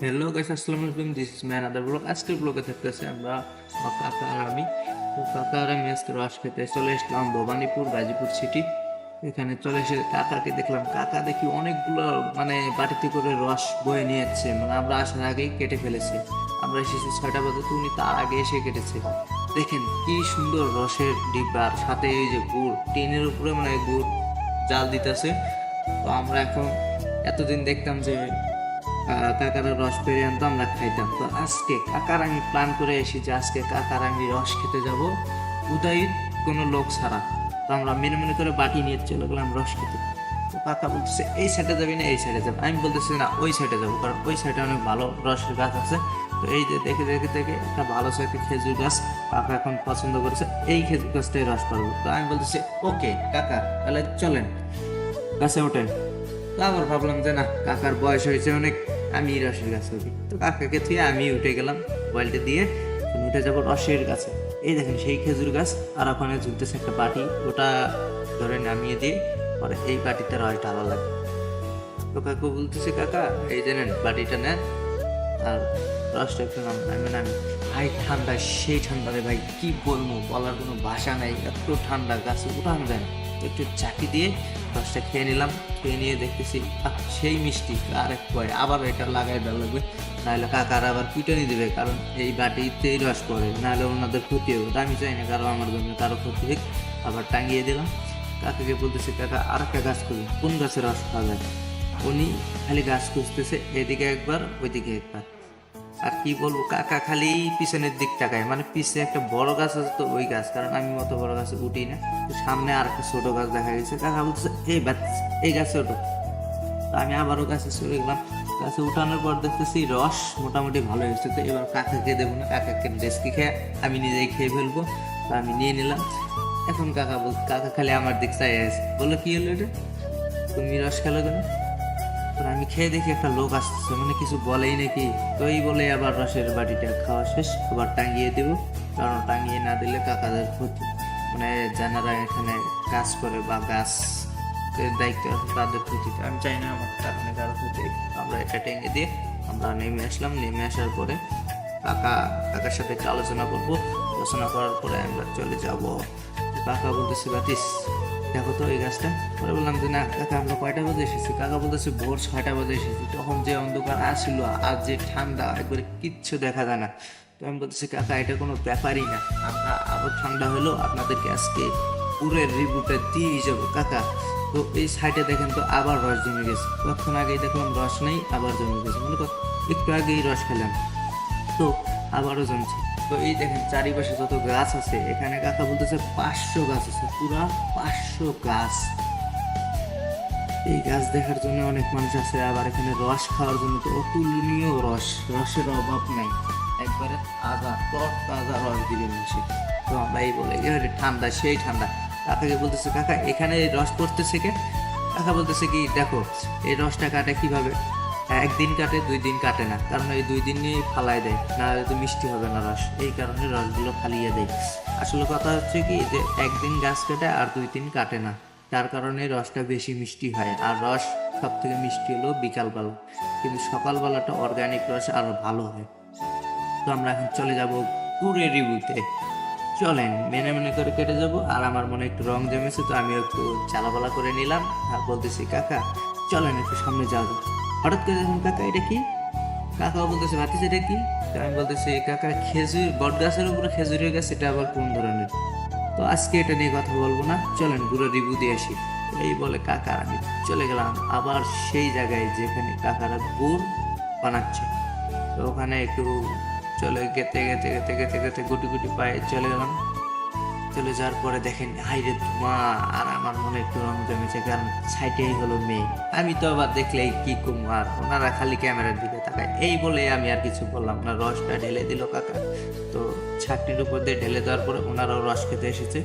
Hello guys আসসালামু আলাইকুম this is ম্যান আদার ব্লগ আজকের ব্লগে থাকতেছে আমরা কাকা আর আমি তো কাকা আর আমি আজকে রস খেতে চলে এসলাম ভবানীপুর, গাজীপুর সিটি এখানে চলে এসে কাকাকে দেখলাম। কাকা দেখি অনেকগুলো মানে বাটিতে করে রস বয়ে নিয়ে যাচ্ছে মানে আমরা আসার আগেই কেটে ফেলেছে। আমরা এসেছি ছয়টা বাজে তো উনি তার আগে এসে কেটেছে। দেখেন কি সুন্দর রসের ডিব্বার সাথে এই যে গুড়, টিনের উপরে মানে গুড় জাল দিতেছে। তো আমরা এখন এতদিন দেখতাম যে আহ, কাকার রস পেরে আনতো আমরা খাইতাম। তো আজকে কাকার আমি প্ল্যান করে এসেছি যে আজকে কাকার আমি রস খেতে যাব। উদয় কোনো লোক ছাড়া। তো আমরা মেনে মনে করে বাটি নিয়ে চলে গেলাম রস খেতে। তো কাকা বলতেছে এই সাইডে যাবি না এই সাইডে যাব। আমি বলতেছি না ওই সাইডে যাব কারণ ওই সাইডে অনেক ভালো রসের গাছ আছে। তো এই যে দেখে দেখে দেখে একটা ভালো সাইডে খেজুর গাছ কাকা এখন পছন্দ করেছে। এই খেজুর গাছটাই রস পারব তো আমি বলতেছি ওকে কাকা তাহলে চলেন। গাছে ওঠেন। তো আবার ভাবলাম যে না কাকার বয়স হয়েছে অনেক। আমি রসের গাছে উঠি তো কাকাকে থুয়ে আমি উঠে গেলাম মোবাইলটা দিয়ে। উঠে যাব রসের গাছে। এই দেখেন সেই খেজুর গাছ, আর ওখানে ঝুলতেছে একটা বাটি। ওটা ধরে নামিয়ে দিয়ে পরে এই বাটিতে রস ঢালা লাগে তো কাকু বলতেছে, কাকা, এই যে নেন বাটিটা নেন, আর রসটা একটু নাম আমি নামি ভাই, ঠান্ডা, সেই ঠান্ডা রে ভাই, কি বলব? বলার কোনো ভাষা নাই। এত ঠান্ডা গাছে, উঠান দেন। একটু চাকি দিয়ে রসটা খেয়ে নিলাম। খেয়ে নিয়ে দেখতেছি সেই মিষ্টি আর এক পরে আবার এটা লাগাই দেওয়া লাগবে। নাহলে কাকার আবার পিটনি দেবে, কারণ এই বাটিতেই রস পড়ে, নাহলে ওনাদের ক্ষতি হবে। আমি চাই না কারও আমার জন্য, কারও ক্ষতি হোক। আবার টাঙিয়ে দিলাম। কাকাকে বলতেছি, কাকা আর একটা গাছ খুঁজুন কোন গাছে রস খাওয়া যায় উনি খালি গাছ খুঁজতেছে, এদিকে একবার, ওইদিকে একবার। আর কি বলব, কাকা খালি পিছনের দিক তাকায়। মানে পিছে একটা বড় গাছ আছে তো ওই গাছ, কারণ আমি অত বড় গাছে উঠি না। তো সামনে আর একটা ছোট গাছ দেখা গেছে। কাকা বলছে এই বাচ্চ এই গাছে ওঠো। তো আমি আবারও গাছে চলে গেলাম। গাছে উঠানোর পর দেখতেছি রস মোটামুটি ভালো হয়েছে। তো এবার কাকাকে দেবো না, কাকাকে ডেস্কি খেয়ে আমি নিজেই খেয়ে ফেলব। তো আমি নিয়ে নিলাম। এখন কাকা বল, কাকা খালি আমার দিক চাই আছে। বলল, কি হলো এটা? তুমি রস খেলো কেন? খেয়ে দেখি একটা লোক আসছে মানে কিছু বলেই নাকি। তো এই বলে আবার রসের বাটিটা খাওয়া শেষ, আবার টাঙিয়ে দেবো। কারণ টাঙিয়ে না দিলে কাকাদের ক্ষতি। মানে যারা এখানে কাজ করে বা গাছ দায়িত্ব, তাদের ক্ষতি আমি চাই না আমার কারণে কারও ক্ষতি। আমরা এটা টেঙে দিয়ে আমরা নেমে আসলাম। নেমে আসার পরে কাকা, কাকার সাথে একটু আলোচনা করব। আলোচনা করার পরে আমরা চলে যাব। কাকা বলতেছে বাতিস দেখো তো এই গাছটা। পরে বললাম যে, না, কাকা, আমরা কয়টা বাজে এসেছি? কাকা বলতেছে, ভোর ছয়টা বাজে এসেছি। তখন যে অন্ধকার আসছিল আর যে ঠান্ডা, একবারে কিচ্ছু দেখা যায় না। তো আমি বলতেছি, কাকা, এটা কোনো ব্যাপারই না। আমরা আরও ঠান্ডা হলো, আপনাদেরকে আজকে পুরের রিভিউটা দিয়ে যাব, কাকা। তো এই সাইডে দেখেন তো আবার রস জমে গেছে। কতক্ষণ আগেই দেখলাম রস নেই, আবার জমে গেছে। মানে একটু আগেই রস খেলাম। তো আবারও জমছে। তো এই দেখেন চারিপাশে যত গাছ আছে, এখানে কাকা বলতেছে পাঁচশো গাছ আছে, পুরা পাঁচশো গাছ। এই গাছ দেখার জন্য অনেক মানুষ আছে, আবার এখানে রস খাওয়ার জন্য তো অতুলনীয় রস, রসের অভাব নাই। একবারে তাজা টক তাজা রস দিবে মানুষে। তো আমরা এই বলে এবারে ঠান্ডা, সেই ঠান্ডা। কাকাকে বলতেছে, কাকা, এখানে রস পড়তেছে কে? কাকা বলতেছে কি, দেখো, এই রসটা কাটে কীভাবে? একদিন কাটে, দুই দিন কাটে না। কারণ এই দুই দিন নিয়ে ফালাই দেয়, না হলে তো মিষ্টি হবে না রস। এই কারণে রসগুলো ফালিয়ে দেয়। আসলে কথা হচ্ছে কি, যে একদিন গাছ কাটে আর দুই দিন কাটে না। তার কারণে রসটা বেশি মিষ্টি হয়। আর রস সব থেকে মিষ্টি হলো বিকালবেলা। কিন্তু সকালবেলাটা অর্গানিক রস আরও ভালো হয়। তো আমরা এখন চলে যাব পুরে রিভিউতে। চলেন, মেনে মেনে করে কেটে যাব। আর আমার মনে একটু রং জমেছে, তো আমি একটু চালাবালা করে নিলাম। আর বলতেছি, কাকা, চলেন একটু সামনে যাব হঠাৎ করে দেখুন কাকা, এটা কি? কাকা বলতেছে ভাতিস এটা কি? আমি বলতেছি, কাকা, খেজুর, বট গাছের উপরে খেজুরের গাছ, এটা আবার কোন ধরনের? তো আজকে এটা নিয়ে কথা বলব না, চলেন পুরো রিভিউ দিয়ে আসি। এই বলে কাকা আমি চলে গেলাম আবার সেই জায়গায় যেখানে কাকারা গুড় বানাচ্ছে। তো ওখানে একটু চলে গেতে গেতে গেতে গেতে গেতে গুটি গুটি পায়ে চলে গেলাম। চলে যাওয়ার পরে দেখেন, হাইরে মা, আর আমার মনে একটু রং জমেছে, কারণ সাইডেই হলো মেয়ে। আমি তো আবার দেখলে কি কুমার ওনারা খালি ক্যামেরার দিকে তাকায়। এই বলে আমি আর কিছু বললাম না, রসটা ঢেলে দিল কাকা। তো ছাকটির উপর দিয়ে ঢেলে দেওয়ার পরে ওনারাও রস খেতে এসেছে।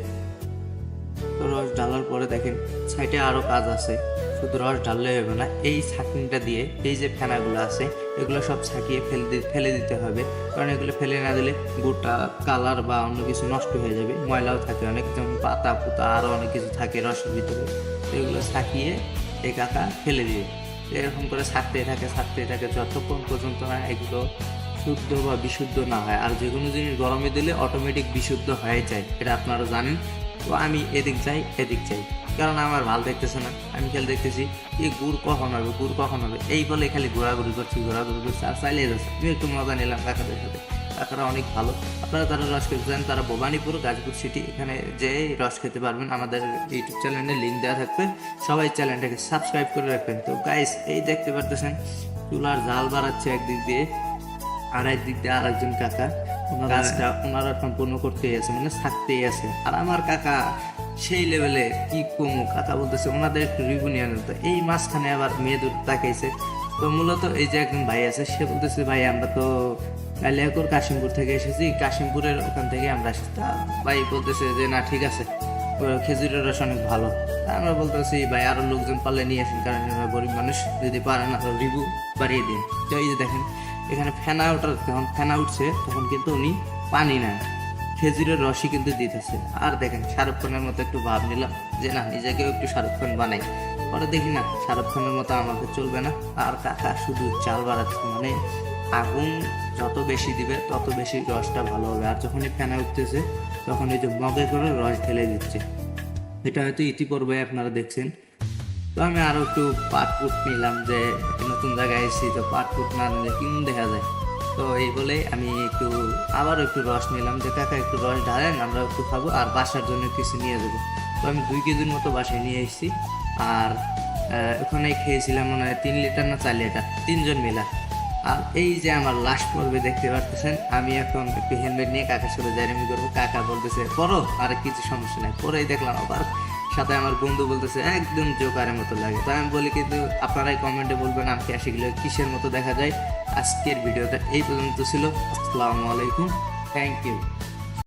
রস ঢালার পরে দেখেন সাইডে আরও কাজ আছে। শুধু রস ঢাললে হবে না, এই ছাঁকনিটা দিয়ে এই যে ফেনাগুলো আছে, এগুলো সব ছাকিয়ে ফেলে ফেলে দিতে হবে। কারণ এগুলো ফেলে না দিলে গুড়টা কালার বা অন্য কিছু নষ্ট হয়ে যাবে, ময়লাও থাকে অনেক, যেমন পাতা পুতা আরও অনেক কিছু থাকে রসের ভিতরে। তো এগুলো ছাকিয়ে এই কাকা ফেলে দিবে এরকম করে ছাড়তেই থাকে ছাড়তেই থাকে যতক্ষণ পর্যন্ত না এগুলো শুদ্ধ বা বিশুদ্ধ না হয়। আর যে কোনো জিনিস গরমে দিলে অটোমেটিক বিশুদ্ধ হয়ে যায়, এটা আপনারা জানেন। তো আমি এদিক যাই এদিক যাই। কারণ আমার ভালো দেখতেছে না। আমি খালি দেখতেছি এই গুড় কখন হবে, গুড় কখন হবে? এই বলে খালি ঘোরাঘুরি করছি ঘোরাঘুরি করছি, আর চালিয়ে যাচ্ছে। আমি একটু মজা নিলাম কাকাদের সাথে। কাকারা অনেক ভালো। আপনারা তারা রস খেতে চান, তারা ভবানীপুর, গাজীপুর সিটি এখানে যে রস খেতে পারবেন। আমাদের ইউটিউব চ্যানেলে লিঙ্ক দেওয়া থাকবে। সবাই চ্যানেলটাকে সাবস্ক্রাইব করে রাখবেন। তো গাইস এই দেখতে পারতেছেন, চুলার জাল বাড়াচ্ছে একদিক দিয়ে আর একদিক দিয়ে আর একজন কাকা। ওনার কাজটা ওনারা সম্পূর্ণ করতেই আছে মানে থাকতেই আছে। আর আমার কাকা সেই লেভেলে কি কমু কাকা বলতেছে ওনাদের একটু রিভিউ নিয়ে। তো এই মাঝখানে আবার মেয়ে দুটো তাকাইছে। তো মূলত এই যে একজন ভাই আছে সে বলতেছে ভাই আমরা তো কালিয়াকুর কাশিমপুর থেকে এসেছি কাশিমপুরের ওখান থেকে আমরা এসেছি তা ভাই বলতেছে যে না ঠিক আছে। খেজুরের রস অনেক ভালো। আমরা বলতেছি ভাই আরও লোকজন পারলে নিয়ে আসেন কারণ আমরা গরিব মানুষ। যদি পারেন আরও রিভিউ বাড়িয়ে দিন। তো এই যে দেখেন এখানে ফেনা ওঠার যখন ফেনা উঠছে, তখন কিন্তু উনি পানি নেন। খেজুরের রসই কিন্তু দিতেছে। আর দেখেন, শাহরুখ খানের মতো একটু ভাব নিলাম যে, না, নিজেকেও একটু শাহরুখ খান বানাই। পরে দেখি, না, শাহরুখ খানের মতো আমাকে চলবে না। আর কাকা শুধু চাল বাড়াচ্ছে। মানে আগুন যত বেশি দিবে, তত বেশি রসটা ভালো হবে। আর যখনই ফেনা উঠতেছে, তখন এই যে মগে করে রস ঢেলে দিচ্ছে। এটা হয়তো ইতিপূর্বে আপনারা দেখছেন। তো আমি আরও একটু পাটপুট নিলাম যে নতুন জায়গায় এসেছি, তো পাটপুট না নিলে কেমন দেখা যায়? তো এই বলে আমি একটু, আবারও একটু রস নিলাম। যে কাকা একটু রস ঢালেন আমরা একটু খাব, আর বাসার জন্য কিছু নিয়ে যাব। তো আমি দুই কেজির মতো বাসায় নিয়ে এসেছি। আর ওখানে খেয়েছিলাম মনে হয় তিন লিটার না চার লিটার? তিনজন মিলা। আর এই যে আমার লাস্ট পর্বে দেখতে পারতেছেন, আমি এখন একটু হেলমেট নিয়ে কাকার সাথে জারিমি করব। কাকা বলতেছে পরো আর কিছু সমস্যা নাই। পরেই দেখলাম আবার সাথে আমার বন্ধু বলতেছে, একদম জোকারের মতো লাগে। তো আমি বলি কিন্তু, আপনারাই কমেন্টে বলবেন আমাকে সেগুলো কিসের মতো দেখা যায়? আজকের ভিডিওটা এই পর্যন্ত ছিল। আসসালামু আলাইকুম। Thank you